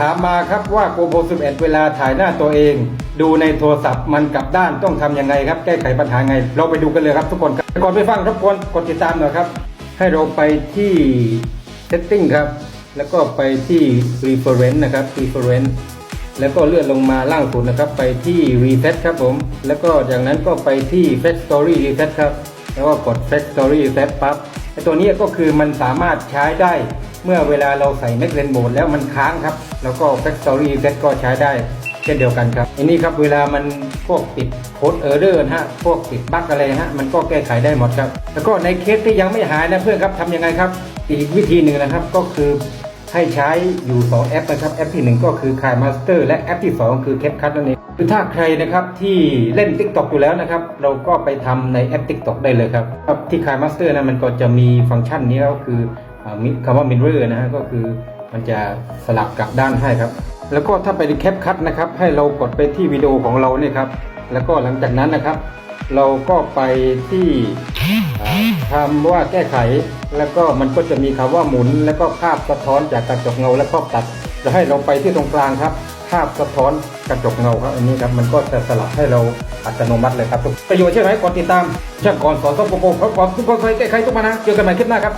ถามมาครับว่า GoPro 11 เวลาถ่ายหน้าตัวเอง ดูในโทรศัพท์มันกลับด้านต้องทำยังไงครับ แก้ไขปัญหาไง เราไปดูกันเลยครับทุกคนครับก่อนไปฟังรบกวนกดติดตามหน่อยครับ ให้เราไปที่ setting ครับ แล้วก็ไปที่ reference นะครับ reference แล้วก็เลื่อนลงมาล่างสุดนะครับ ไปที่ reset ครับผม แล้วก็จากนั้นก็ไปที่ flash story reset ครับ แล้วก็กด flash story reset ปั๊บ ตัวนี้ก็คือมันสามารถใช้ได้เมื่อเวลาเราใส่ Mac Lens Mode แล้วมันค้างครับ แล้วก็ flash story reset ก็ใช้ได้เช่นเดียวกันครับอันนี้ครับเวลามันพวกติดโค้ดเออร์เรอร์นะฮะพวกติดบั๊กอะไรฮะมันก็แก้ไขได้หมดครับ แล้วก็ในเคสที่ยังไม่หายนะเพื่อนครับทำยังไงครับ อีกวิธีหนึ่งนะครับก็คือ ให้ใช้อยู่ 2 แอปนะครับ แอปที่ 1 ก็คือ k าย Master และแอปที่ 2 คือ CapCut นั่นเองคือถ้าใครนะครับที่เล่น TikTok อยู่แล้วนะครับ เราก็ไปทำในแอป TikTok ได้เลยครับที่ k าย Master นะมันก็จะมีฟังก์ชันนี้ก็คืออ่ามิคำว่า Mirror นะฮะก็คือมันจะสลับกลับด้านให้ครับ แล้วก็ถ้าไปที่ CapCut นะครับ ให้เรากดไปที่วิดีโอของเราเนี่ยครับ แล้วก็หลังจากนั้นนะครับ เราก็ไปที่ คำว่าแก้ไข แล้วก็มันก็จะมีคำว่าหมุน แล้วก็ภาพสะท้อนจากกระจกเงาและก็ตัด จะให้เราไปที่ตรงกลางครับ ภาพสะท้อนกระจกเงาครับอันนี้ครับมันก็จะสลับให้เราอัตโนมัติเลยครับประโยชน์ใช่ไหมกดติดตามช่างก่อนสอนต้องโปรโปรเพราะก่อนทุกคนเคยแก้ไขทุกปัญหาเจอกันใหม่คลิปหน้าครับ